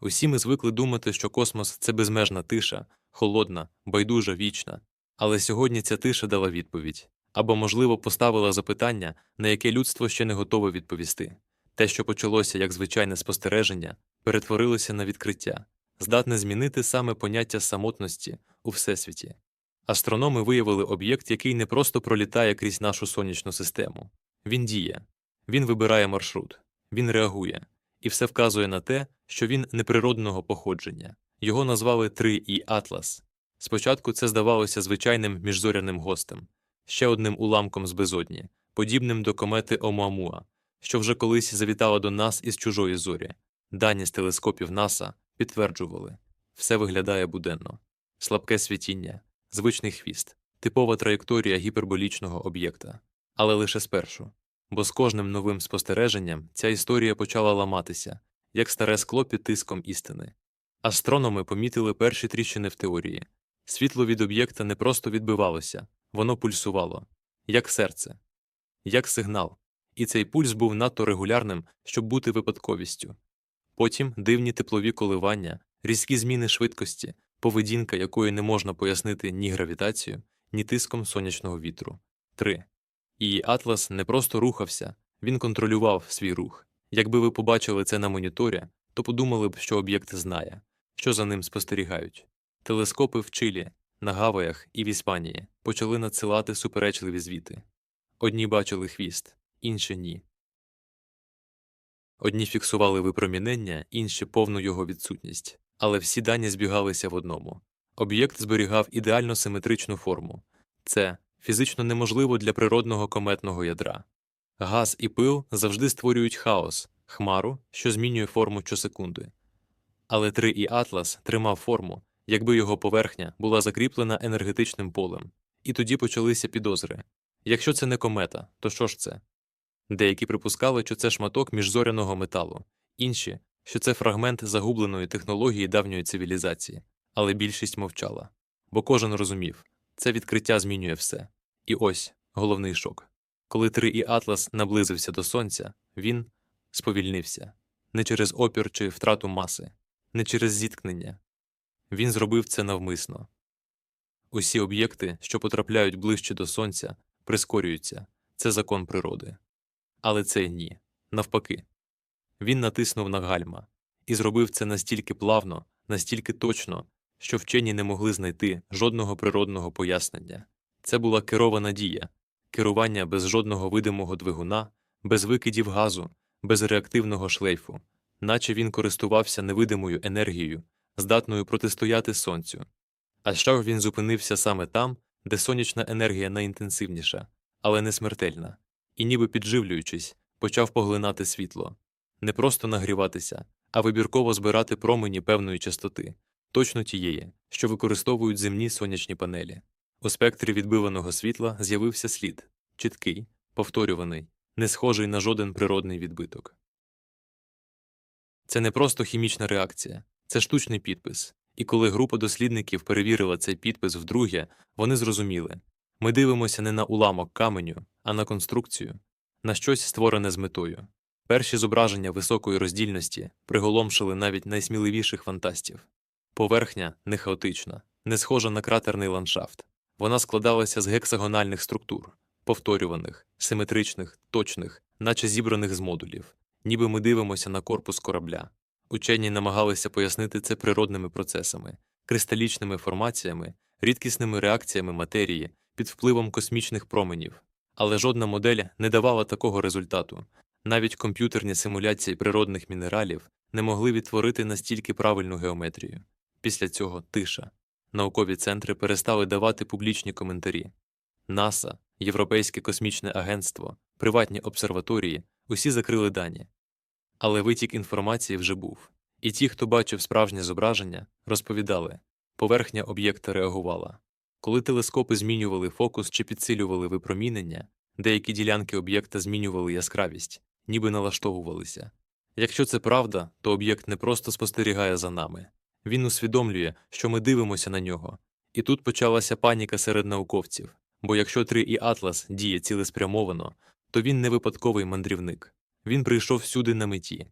Усі ми звикли думати, що космос це безмежна тиша, холодна, байдужа, вічна. Але сьогодні ця тиша дала відповідь або, можливо, поставила запитання, на яке людство ще не готове відповісти. Те, що почалося як звичайне спостереження, перетворилося на відкриття, здатне змінити саме поняття самотності у всесвіті. Астрономи виявили об'єкт, який не просто пролітає крізь нашу сонячну систему. Він діє, він вибирає маршрут, він реагує, і все вказує на те, що він неприродного походження. Його назвали 3І Атлас. Спочатку це здавалося звичайним міжзоряним гостем, ще одним уламком з безодні, подібним до комети Оumuamua, що вже колись завітала до нас із чужої зорі. Дані з телескопів НАСА підтверджували все виглядає буденно, слабке світіння, звичний хвіст, типова траєкторія гіперболічного об'єкта. Але лише спершу. Бо з кожним новим спостереженням ця історія почала ламатися, як старе скло під тиском істини. Астрономи помітили перші тріщини в теорії. Світло від об'єкта не просто відбивалося, воно пульсувало, як серце, як сигнал, і цей пульс був надто регулярним, щоб бути випадковістю. Потім дивні теплові коливання, різкі зміни швидкості, поведінка якої не можна пояснити ні гравітацією, ні тиском сонячного вітру. 3. І Атлас не просто рухався, він контролював свій рух. Якби ви побачили це на моніторі, то подумали б, що об'єкт знає, що за ним спостерігають. Телескопи в Чилі, на Гаваях і в Іспанії почали надсилати суперечливі звіти. Одні бачили хвіст, інші ні. Одні фіксували випромінення, інші повну його відсутність, але всі дані збігалися в одному. Об'єкт зберігав ідеально симетричну форму. Це фізично неможливо для природного кометного ядра. Газ і пил завжди створюють хаос, хмару, що змінює форму щосекунди. Але 3 і Атлас тримав форму, якби його поверхня була закріплена енергетичним полем. І тоді почалися підозри. Якщо це не комета, то що ж це? Деякі припускали, що це шматок міжзоряного металу, інші, що це фрагмент загубленої технології давньої цивілізації, але більшість мовчала. Бо кожен розумів, це відкриття змінює все. І ось головний шок. Коли 3 і Атлас наблизився до сонця, він сповільнився не через опір чи втрату маси, не через зіткнення. Він зробив це навмисно. Усі об'єкти, що потрапляють ближче до сонця, прискорюються це закон природи. Але це ні. Навпаки. Він натиснув на гальма і зробив це настільки плавно, настільки точно, що вчені не могли знайти жодного природного пояснення. Це була керована дія, керування без жодного видимого двигуна, без викидів газу, без реактивного шлейфу, наче він користувався невидимою енергією, здатною протистояти сонцю. А що він зупинився саме там, де сонячна енергія найінтенсивніша, але не смертельна, і, ніби підживлюючись, почав поглинати світло, не просто нагріватися, а вибірково збирати промені певної частоти, точно тієї, що використовують земні сонячні панелі. У спектрі відбиваного світла з'явився слід чіткий, повторюваний, не схожий на жоден природний відбиток. Це не просто хімічна реакція, це штучний підпис. І коли група дослідників перевірила цей підпис вдруге, вони зрозуміли ми дивимося не на уламок каменю, а на конструкцію, на щось створене з метою. Перші зображення високої роздільності приголомшили навіть найсміливіших фантастів. Поверхня не хаотична, не схожа на кратерний ландшафт. Вона складалася з гексагональних структур, повторюваних, симетричних, точних, наче зібраних з модулів, ніби ми дивимося на корпус корабля. Учені намагалися пояснити це природними процесами, кристалічними формаціями, рідкісними реакціями матерії під впливом космічних променів. Але жодна модель не давала такого результату. Навіть комп'ютерні симуляції природних мінералів не могли відтворити настільки правильну геометрію. Після цього тиша. Наукові центри перестали давати публічні коментарі. НАСА, Європейське космічне агентство, приватні обсерваторії усі закрили дані. Але витік інформації вже був. І ті, хто бачив справжнє зображення, розповідали поверхня об'єкта реагувала. Коли телескопи змінювали фокус чи підсилювали випромінення, деякі ділянки об'єкта змінювали яскравість, ніби налаштовувалися. Якщо це правда, то об'єкт не просто спостерігає за нами, він усвідомлює, що ми дивимося на нього. І тут почалася паніка серед науковців, бо якщо 3 і Атлас діє цілеспрямовано, то він не випадковий мандрівник. Він прийшов всюди на меті.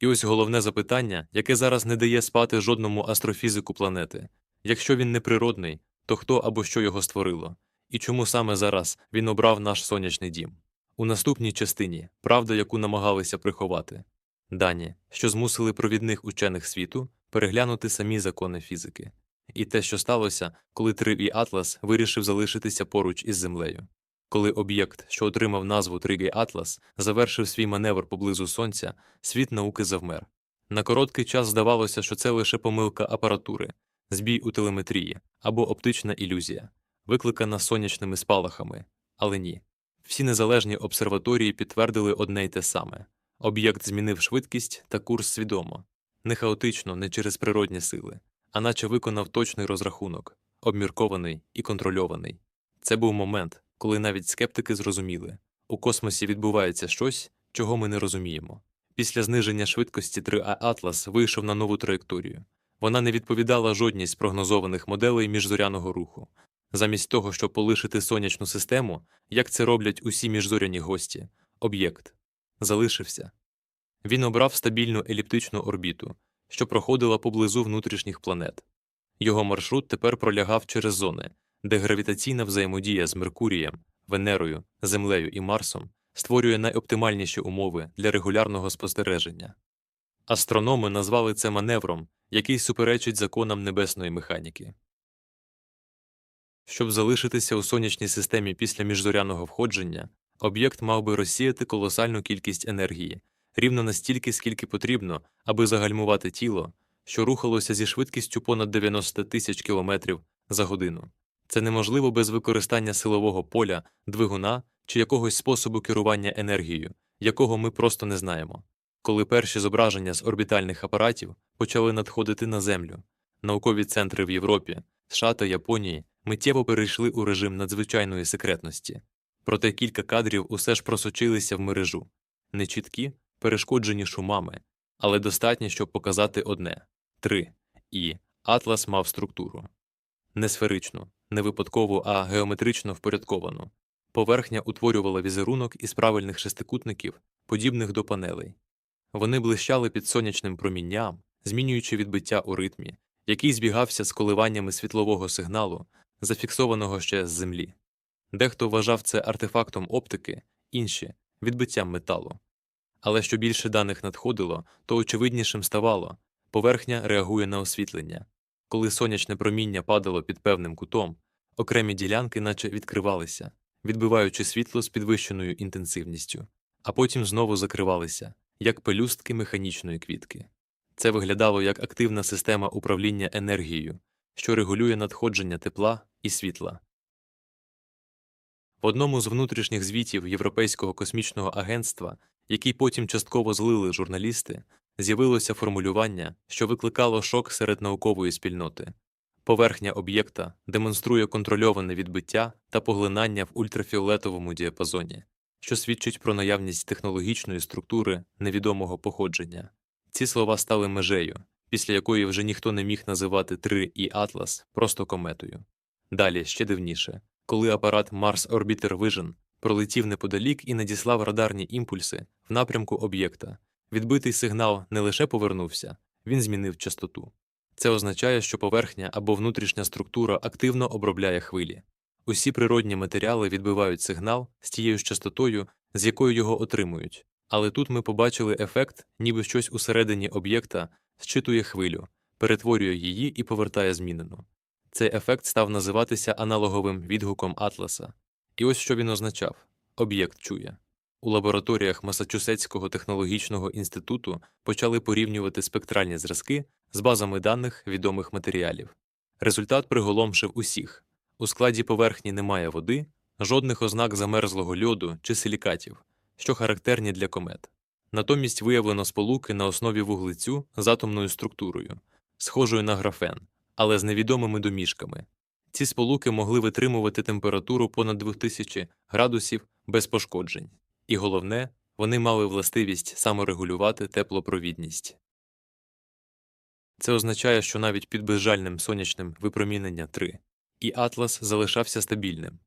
І ось головне запитання, яке зараз не дає спати жодному астрофізику планети. Якщо він не природний, то хто або що його створило? І чому саме зараз він обрав наш сонячний дім? У наступній частині правда, яку намагалися приховати, дані, що змусили провідних учених світу переглянути самі закони фізики, і те, що сталося, коли Тригій Атлас вирішив залишитися поруч із Землею. Коли об'єкт, що отримав назву Тригій Атлас, завершив свій маневр поблизу Сонця, світ науки завмер. На короткий час здавалося, що це лише помилка апаратури, збій у телеметрії або оптична ілюзія, викликана сонячними спалахами, але ні. Всі незалежні обсерваторії підтвердили одне й те саме об'єкт змінив швидкість та курс свідомо, не хаотично, не через природні сили, а наче виконав точний розрахунок, обміркований і контрольований. Це був момент, коли навіть скептики зрозуміли у космосі відбувається щось, чого ми не розуміємо. Після зниження швидкості 3А Атлас вийшов на нову траєкторію. Вона не відповідала жодній з прогнозованих моделей міжзоряного руху. Замість того, щоб полишити сонячну систему, як це роблять усі міжзоряні гості, об'єкт залишився. Він обрав стабільну еліптичну орбіту, що проходила поблизу внутрішніх планет. Його маршрут тепер пролягав через зони, де гравітаційна взаємодія з Меркурієм, Венерою, Землею і Марсом створює найоптимальніші умови для регулярного спостереження. Астрономи назвали це маневром, який суперечить законам небесної механіки. Щоб залишитися у сонячній системі після міжзоряного входження, об'єкт мав би розсіяти колосальну кількість енергії, рівно настільки, скільки потрібно, аби загальмувати тіло, що рухалося зі швидкістю понад 90 тисяч кілометрів за годину. Це неможливо без використання силового поля, двигуна чи якогось способу керування енергією, якого ми просто не знаємо. Коли перші зображення з орбітальних апаратів почали надходити на Землю, наукові центри в Європі, США та Японії миттєво перейшли у режим надзвичайної секретності. Проте кілька кадрів усе ж просочилися в мережу нечіткі, перешкоджені шумами, але достатні, щоб показати одне три і Атлас мав структуру не сферичну, не випадкову, а геометрично впорядковану. Поверхня утворювала візерунок із правильних шестикутників, подібних до панелей. Вони блищали під сонячним промінням, змінюючи відбиття у ритмі, який збігався з коливаннями світлового сигналу, зафіксованого ще з землі. Дехто вважав це артефактом оптики, інші відбиттям металу. Але що більше даних надходило, то очевиднішим ставало поверхня реагує на освітлення. Коли сонячне проміння падало під певним кутом, окремі ділянки наче відкривалися, відбиваючи світло з підвищеною інтенсивністю, а потім знову закривалися, як пелюстки механічної квітки. Це виглядало як активна система управління енергією, що регулює надходження тепла і світла. В одному з внутрішніх звітів Європейського космічного агентства, який потім частково злили журналісти, з'явилося формулювання, що викликало шок серед наукової спільноти. Поверхня об'єкта демонструє контрольоване відбиття та поглинання в ультрафіолетовому діапазоні, що свідчить про наявність технологічної структури невідомого походження. Ці слова стали межею, після якої вже ніхто не міг називати 3 і Атлас просто кометою. Далі ще дивніше, коли апарат Mars Orbiter Vision пролетів неподалік і надіслав радарні імпульси в напрямку об'єкта, відбитий сигнал не лише повернувся, він змінив частоту. Це означає, що поверхня або внутрішня структура активно обробляє хвилі. Усі природні матеріали відбивають сигнал з тією ж частотою, з якою його отримують. Але тут ми побачили ефект, ніби щось усередині об'єкта зчитує хвилю, перетворює її і повертає змінену. Цей ефект став називатися аналоговим відгуком Атласа. І ось що він означав об'єкт чує. У лабораторіях Масачусетського технологічного інституту почали порівнювати спектральні зразки з базами даних відомих матеріалів. Результат приголомшив усіх у складі поверхні немає води, жодних ознак замерзлого льоду чи силікатів, що характерні для комет. Натомість виявлено сполуки на основі вуглецю з атомною структурою, схожою на графен, але з невідомими домішками. Ці сполуки могли витримувати температуру понад 2000 градусів без пошкоджень. І головне, вони мали властивість саморегулювати теплопровідність. Це означає, що навіть під безжальним сонячним випромінення 3 і Атлас залишався стабільним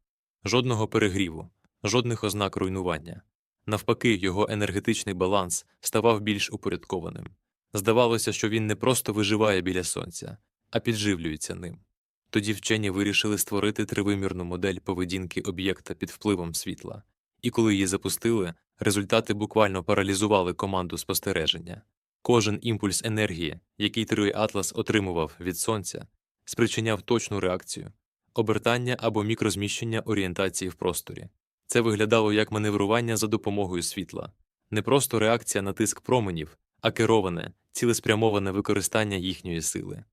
жодного перегріву, жодних ознак руйнування. Навпаки, його енергетичний баланс ставав більш упорядкованим. Здавалося, що він не просто виживає біля сонця, а підживлюється ним. Тоді вчені вирішили створити тривимірну модель поведінки об'єкта під впливом світла, і коли її запустили, результати буквально паралізували команду спостереження. Кожен імпульс енергії, який Триой Атлас отримував від сонця, спричиняв точну реакцію обертання або мікрозміщення орієнтації в просторі. Це виглядало як маневрування за допомогою світла, не просто реакція на тиск променів, а кероване, цілеспрямоване використання їхньої сили.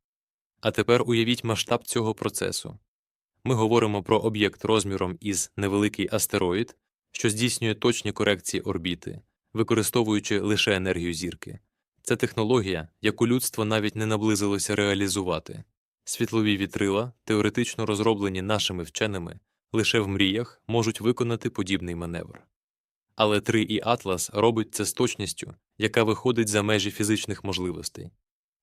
А тепер уявіть масштаб цього процесу. Ми говоримо про об'єкт розміром із невеликий астероїд, що здійснює точні корекції орбіти, використовуючи лише енергію зірки. Це технологія, яку людство навіть не наблизилося реалізувати. Світлові вітрила, теоретично розроблені нашими вченими, лише в мріях можуть виконати подібний маневр. Але 3 і Атлас робить це з точністю, яка виходить за межі фізичних можливостей.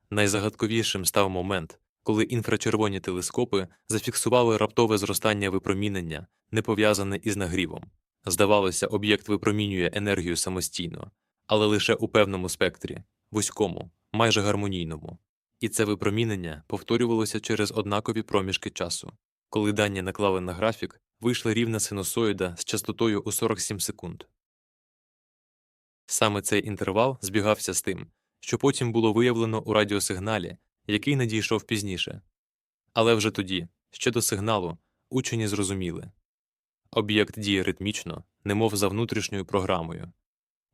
Найзагадковішим став момент, коли інфрачервоні телескопи зафіксували раптове зростання випромінення, не пов'язане із нагрівом. Здавалося, об'єкт випромінює енергію самостійно, але лише у певному спектрі, вузькому, майже гармонійному. І це випромінення повторювалося через однакові проміжки часу. Коли дані наклали на графік, вийшла рівна синусоїда з частотою у 47 секунд. Саме цей інтервал збігався з тим, що потім було виявлено у радіосигналі, який надійшов пізніше. Але вже тоді, ще до сигналу, учені зрозуміли об'єкт діє ритмічно, немов за внутрішньою програмою.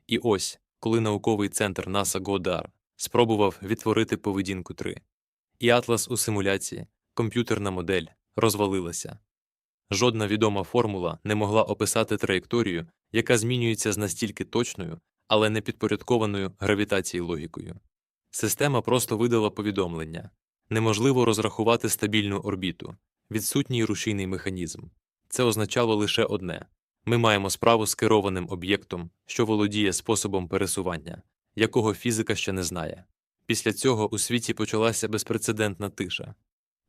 І ось, коли науковий центр НАСА Годар спробував відтворити поведінку 3, і атлас у симуляції, комп'ютерна модель, розвалилася. Жодна відома формула не могла описати траєкторію, яка змінюється з настільки точною, але не підпорядкованою гравітації логікою. Система просто видала повідомлення неможливо розрахувати стабільну орбіту, відсутній рушійний механізм. Це означало лише одне ми маємо справу з керованим об'єктом, що володіє способом пересування, якого фізика ще не знає. Після цього у світі почалася безпрецедентна тиша.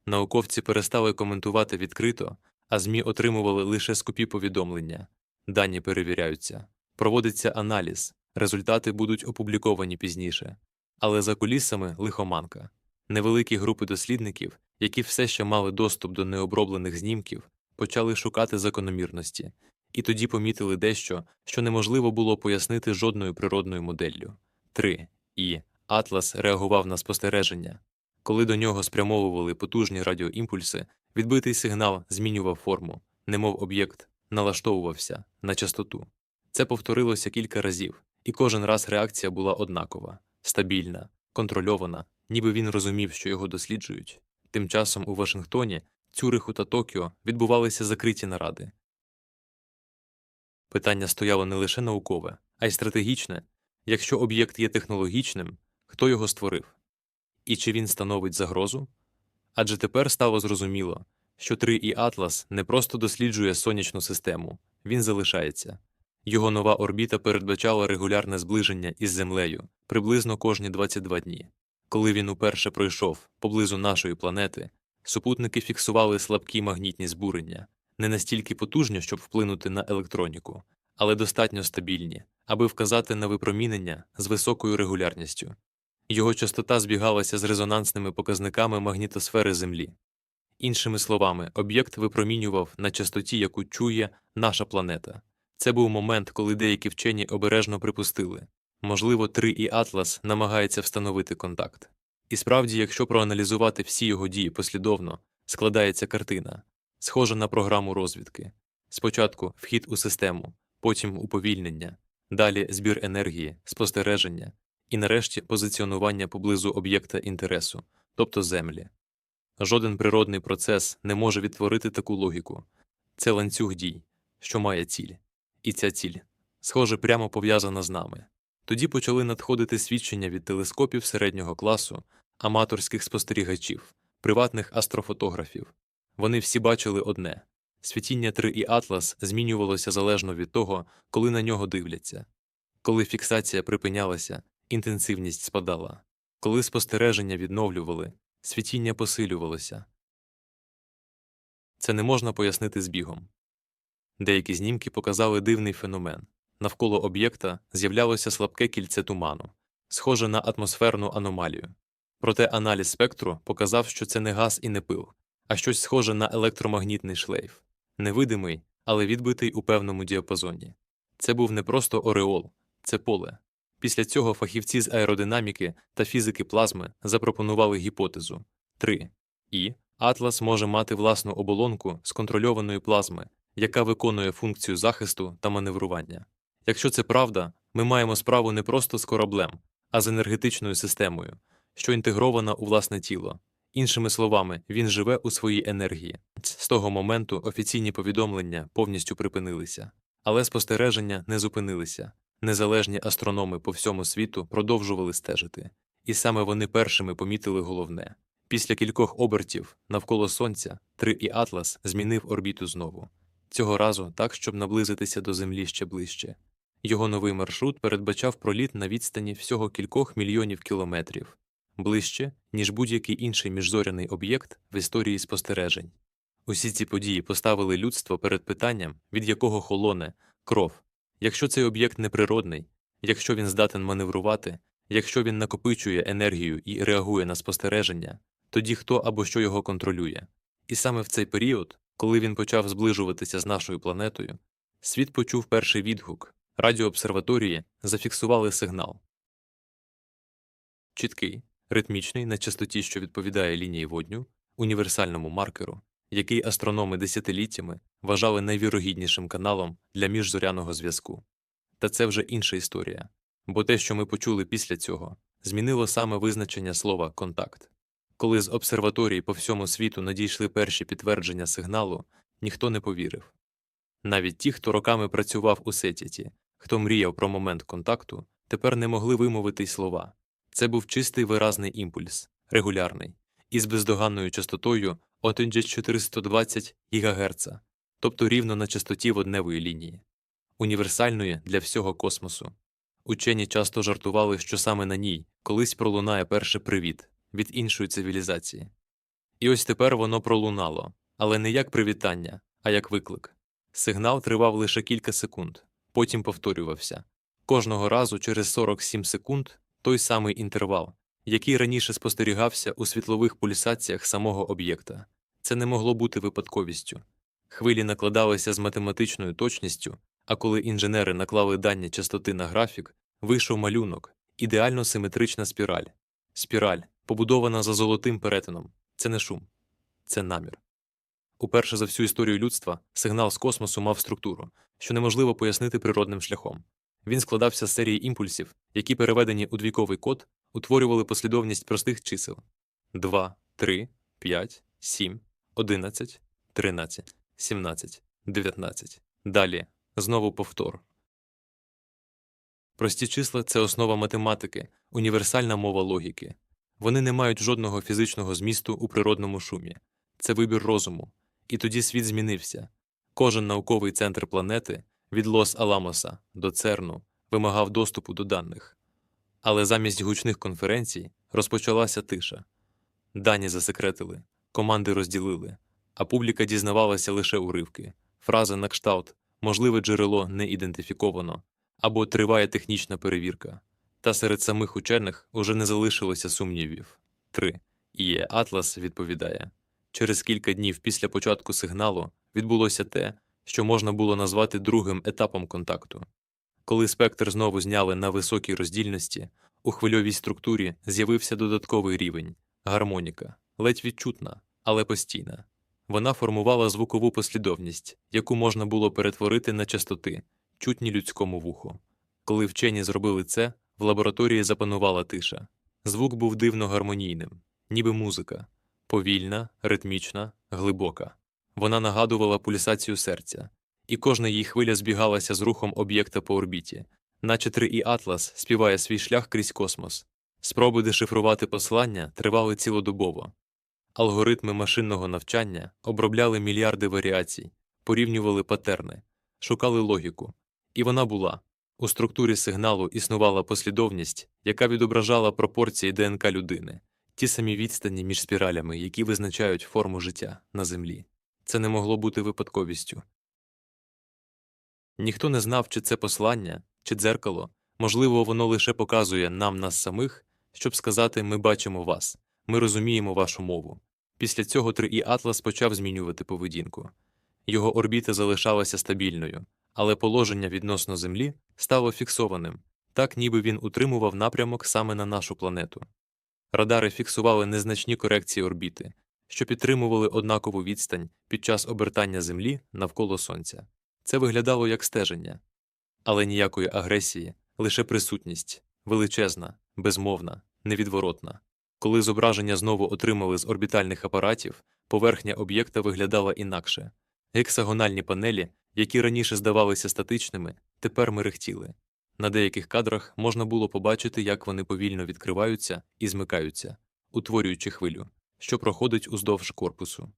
Науковці перестали коментувати відкрито, а ЗМІ отримували лише скупі повідомлення, дані перевіряються, проводиться аналіз, результати будуть опубліковані пізніше. Але за кулісами лихоманка. Невеликі групи дослідників, які все ще мали доступ до необроблених знімків, почали шукати закономірності, і тоді помітили дещо, що неможливо було пояснити жодною природною моделлю. 3. І Атлас реагував на спостереження. Коли до нього спрямовували потужні радіоімпульси, відбитий сигнал змінював форму, немов об'єкт налаштовувався на частоту. Це повторилося кілька разів, і кожен раз реакція була однакова стабільна, контрольована, ніби він розумів, що його досліджують. Тим часом у Вашингтоні, Цюриху та Токіо відбувалися закриті наради. Питання стояло не лише наукове, а й стратегічне якщо об'єкт є технологічним, хто його створив? І чи він становить загрозу? Адже тепер стало зрозуміло, що 3 і Атлас не просто досліджує сонячну систему, він залишається. Його нова орбіта передбачала регулярне зближення із Землею приблизно кожні 22 дні. Коли він уперше пройшов поблизу нашої планети, супутники фіксували слабкі магнітні збурення, не настільки потужні, щоб вплинути на електроніку, але достатньо стабільні, аби вказати на випромінення з високою регулярністю. Його частота збігалася з резонансними показниками магнітосфери Землі. Іншими словами, об'єкт випромінював на частоті, яку чує наша планета. Це був момент, коли деякі вчені обережно припустили можливо, 3 і Атлас намагається встановити контакт. І справді, якщо проаналізувати всі його дії послідовно, складається картина, схожа на програму розвідки спочатку вхід у систему, потім уповільнення, далі збір енергії, спостереження і нарешті позиціонування поблизу об'єкта інтересу, тобто Землі. Жоден природний процес не може відтворити таку логіку це ланцюг дій, що має ціль і ця ціль, схоже, прямо пов'язана з нами. Тоді почали надходити свідчення від телескопів середнього класу, аматорських спостерігачів, приватних астрофотографів. Вони всі бачили одне світіння 3 і Атлас змінювалося залежно від того, коли на нього дивляться. Коли фіксація припинялася, інтенсивність спадала, коли спостереження відновлювали, світіння посилювалося. Це не можна пояснити збігом. Деякі знімки показали дивний феномен навколо об'єкта з'являлося слабке кільце туману, схоже на атмосферну аномалію. Проте аналіз спектру показав, що це не газ і не пил, а щось схоже на електромагнітний шлейф, невидимий, але відбитий у певному діапазоні. Це був не просто ореол, це поле. Після цього фахівці з аеродинаміки та фізики плазми запропонували гіпотезу 3. І Атлас може мати власну оболонку з контрольованої плазми, яка виконує функцію захисту та маневрування. Якщо це правда, ми маємо справу не просто з кораблем, а з енергетичною системою, що інтегрована у власне тіло. Іншими словами, він живе у своїй енергії. З того моменту офіційні повідомлення повністю припинилися, але спостереження не зупинилися. Незалежні астрономи по всьому світу продовжували стежити, і саме вони першими помітили головне. Після кількох обертів навколо Сонця 3 і Атлас змінив орбіту знову. Цього разу так, щоб наблизитися до Землі ще ближче. Його новий маршрут передбачав проліт на відстані всього кількох мільйонів кілометрів, ближче, ніж будь-який інший міжзоряний об'єкт в історії спостережень. Усі ці події поставили людство перед питанням, від якого холоне кров. Якщо цей об'єкт неприродний, якщо він здатен маневрувати, якщо він накопичує енергію і реагує на спостереження, тоді хто або що його контролює. І саме в цей період, коли він почав зближуватися з нашою планетою, світ почув перший відгук. Радіообсерваторії зафіксували сигнал. Чіткий, ритмічний на частоті, що відповідає лінії водню, універсальному маркеру, який астрономи десятиліттями вважали найвірогіднішим каналом для міжзоряного зв'язку. Та це вже інша історія, бо те, що ми почули після цього, змінило саме визначення слова контакт. Коли з обсерваторії по всьому світу надійшли перші підтвердження сигналу, ніхто не повірив. Навіть ті, хто роками працював у сетіті, хто мріяв про момент контакту, тепер не могли вимовити й слова. Це був чистий виразний імпульс, регулярний, із бездоганною частотою 1420 ГГц, тобто рівно на частоті водневої лінії, універсальної для всього космосу. Учені часто жартували, що саме на ній колись пролунає перший привіт від іншої цивілізації. І ось тепер воно пролунало, але не як привітання, а як виклик. Сигнал тривав лише кілька секунд, потім повторювався. Кожного разу через 47 секунд той самий інтервал, який раніше спостерігався у світлових пульсаціях самого об'єкта. Це не могло бути випадковістю. Хвилі накладалися з математичною точністю, а коли інженери наклали дані частоти на графік, вийшов малюнок ідеально симетрична спіраль. Спіраль, побудована за золотим перетином. Це не шум, це намір. Уперше за всю історію людства сигнал з космосу мав структуру, що неможливо пояснити природним шляхом. Він складався з серії імпульсів, які, переведені у двійковий код, утворювали послідовність простих чисел 2, 3, 5, 7, 11, 13, 17, 19. Далі знову повтор. Прості числа це основа математики, універсальна мова логіки. Вони не мають жодного фізичного змісту у природному шумі. Це вибір розуму. І тоді світ змінився. Кожен науковий центр планети від Лос-Аламоса до Церну вимагав доступу до даних. Але замість гучних конференцій розпочалася тиша. Дані засекретили, команди розділили, а публіка дізнавалася лише уривки. Фраза на кшталт можливе джерело не ідентифіковано або триває технічна перевірка. Та серед самих учених уже не залишилося сумнівів. 3. І Атлас відповідає через кілька днів після початку сигналу відбулося те, що можна було назвати другим етапом контакту. Коли спектр знову зняли на високій роздільності, у хвильовій структурі з'явився додатковий рівень гармоніка, ледь відчутна, але постійна. Вона формувала звукову послідовність, яку можна було перетворити на частоти, чутні людському вуху. Коли вчені зробили це, в лабораторії запанувала тиша. Звук був дивно гармонійним, ніби музика, повільна, ритмічна, глибока. Вона нагадувала пульсацію серця, і кожна її хвиля збігалася з рухом об'єкта по орбіті, наче 3 і Атлас співає свій шлях крізь космос. Спроби дешифрувати послання тривали цілодобово. Алгоритми машинного навчання обробляли мільярди варіацій, порівнювали патерни, шукали логіку. І вона була. У структурі сигналу існувала послідовність, яка відображала пропорції ДНК людини, ті самі відстані між спіралями, які визначають форму життя на Землі. Це не могло бути випадковістю. Ніхто не знав, чи це послання, чи дзеркало, можливо, воно лише показує нам нас самих, щоб сказати ми бачимо вас, ми розуміємо вашу мову. Після цього 3І Атлас почав змінювати поведінку. Його орбіта залишалася стабільною, але положення відносно Землі стало фіксованим, так ніби він утримував напрямок саме на нашу планету. Радари фіксували незначні корекції орбіти, що підтримували однакову відстань під час обертання Землі навколо Сонця. Це виглядало як стеження, але ніякої агресії, лише присутність величезна, безмовна, невідворотна. Коли зображення знову отримали з орбітальних апаратів, поверхня об'єкта виглядала інакше. Гексагональні панелі, які раніше здавалися статичними, тепер мерехтіли. На деяких кадрах можна було побачити, як вони повільно відкриваються і змикаються, утворюючи хвилю, що проходить уздовж корпусу.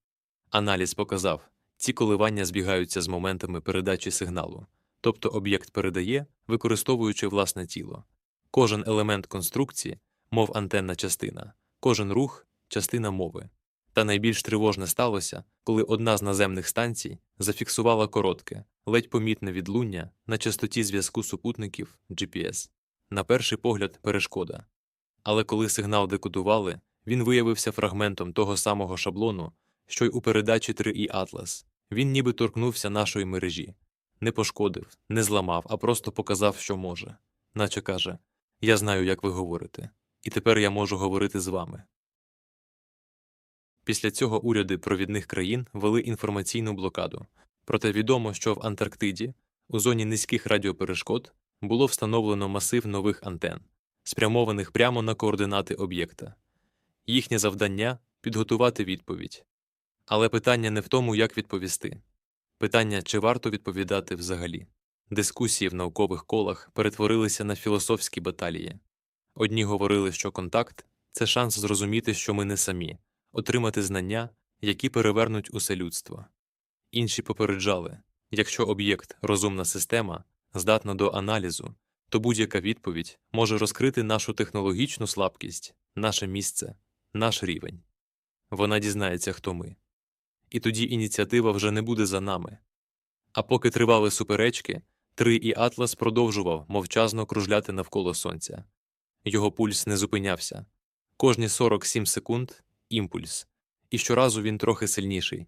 Аналіз показав, ці коливання збігаються з моментами передачі сигналу, тобто об'єкт передає, використовуючи власне тіло. Кожен елемент конструкції, мов антенна частина, кожен рух частина мови. Та найбільш тривожне сталося, коли одна з наземних станцій зафіксувала коротке, ледь помітне відлуння на частоті зв'язку супутників GPS. На перший погляд, перешкода. Але коли сигнал декодували, він виявився фрагментом того самого шаблону, що й у передачі 3І Atlas. Він ніби торкнувся нашої мережі, не пошкодив, не зламав, а просто показав, що може. Наче каже: Я знаю, як ви говорите, і тепер я можу говорити з вами. Після цього уряди провідних країн вели інформаційну блокаду. Проте відомо, що в Антарктиді, у зоні низьких радіоперешкод, було встановлено масив нових антен, спрямованих прямо на координати об'єкта. Їхнє завдання підготувати відповідь. Але питання не в тому, як відповісти. Питання, чи варто відповідати взагалі. Дискусії в наукових колах перетворилися на філософські баталії. Одні говорили, що контакт це шанс зрозуміти, що ми не самі, отримати знання, які перевернуть усе людство. Інші попереджали якщо об'єкт, розумна система, здатна до аналізу, то будь-яка відповідь може розкрити нашу технологічну слабкість, наше місце, наш рівень. Вона дізнається, хто ми. І тоді ініціатива вже не буде за нами. А поки тривали суперечки, Три і Атлас продовжував мовчазно кружляти навколо сонця. Його пульс не зупинявся. Кожні 47 секунд імпульс, і щоразу він трохи сильніший.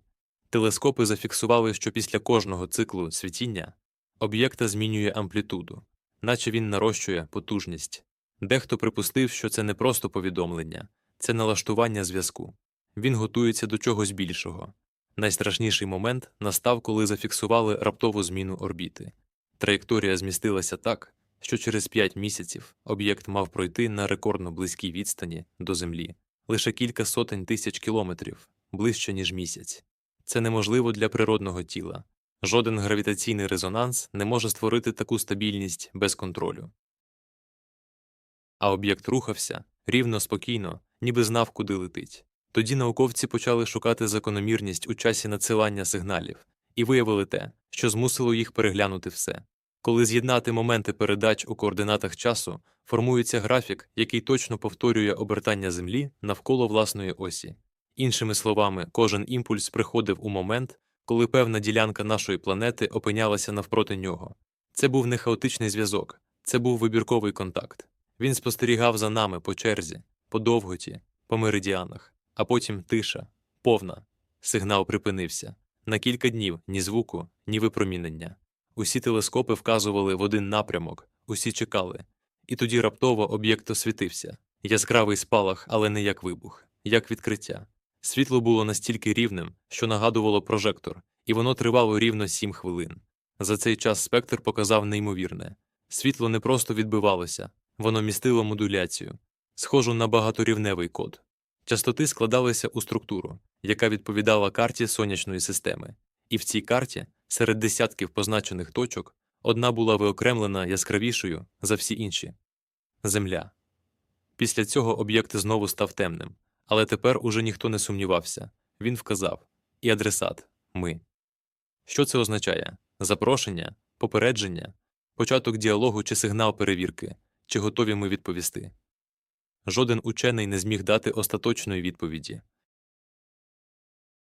Телескопи зафіксували, що після кожного циклу світіння об'єкта змінює амплітуду, наче він нарощує потужність. Дехто припустив, що це не просто повідомлення, це налаштування зв'язку. Він готується до чогось більшого. Найстрашніший момент настав, коли зафіксували раптову зміну орбіти. Траєкторія змістилася так, що через 5 місяців об'єкт мав пройти на рекордно близькій відстані до Землі лише кілька сотень тисяч кілометрів, ближче, ніж місяць. Це неможливо для природного тіла. Жоден гравітаційний резонанс не може створити таку стабільність без контролю. А об'єкт рухався рівно спокійно, ніби знав, куди летить. Тоді науковці почали шукати закономірність у часі надсилання сигналів і виявили те, що змусило їх переглянути все. Коли з'єднати моменти передач у координатах часу, формується графік, який точно повторює обертання Землі навколо власної осі. Іншими словами, кожен імпульс приходив у момент, коли певна ділянка нашої планети опинялася навпроти нього. Це був не хаотичний зв'язок, це був вибірковий контакт. Він спостерігав за нами по черзі, по довготі, по меридіанах, а потім тиша, повна. Сигнал припинився. На кілька днів ні звуку, ні випромінення. Усі телескопи вказували в один напрямок, усі чекали. І тоді раптово об'єкт освітився яскравий спалах, але не як вибух, як відкриття. Світло було настільки рівним, що нагадувало прожектор, і воно тривало рівно сім хвилин. За цей час спектр показав неймовірне. Світло не просто відбивалося, воно містило модуляцію, схожу на багаторівневий код. Частоти складалися у структуру, яка відповідала карті сонячної системи, і в цій карті, серед десятків позначених точок, одна була виокремлена яскравішою за всі інші Земля. Після цього об'єкт знову став темним, але тепер уже ніхто не сумнівався він вказав і адресат ми. Що це означає? Запрошення, попередження, початок діалогу чи сигнал перевірки, чи готові ми відповісти. Жоден учений не зміг дати остаточної відповіді.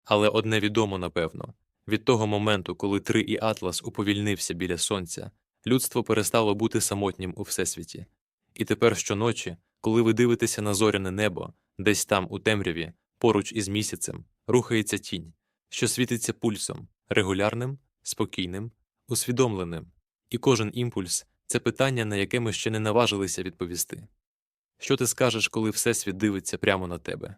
Але одне відомо напевно Від того моменту, коли Три і Атлас уповільнився біля сонця, людство перестало бути самотнім у всесвіті. І тепер щоночі, коли ви дивитеся на зоряне небо, десь там, у темряві, поруч із місяцем, рухається тінь, що світиться пульсом, регулярним, спокійним, усвідомленим, і кожен імпульс це питання, на яке ми ще не наважилися відповісти. Що ти скажеш, коли Всесвіт дивиться прямо на тебе?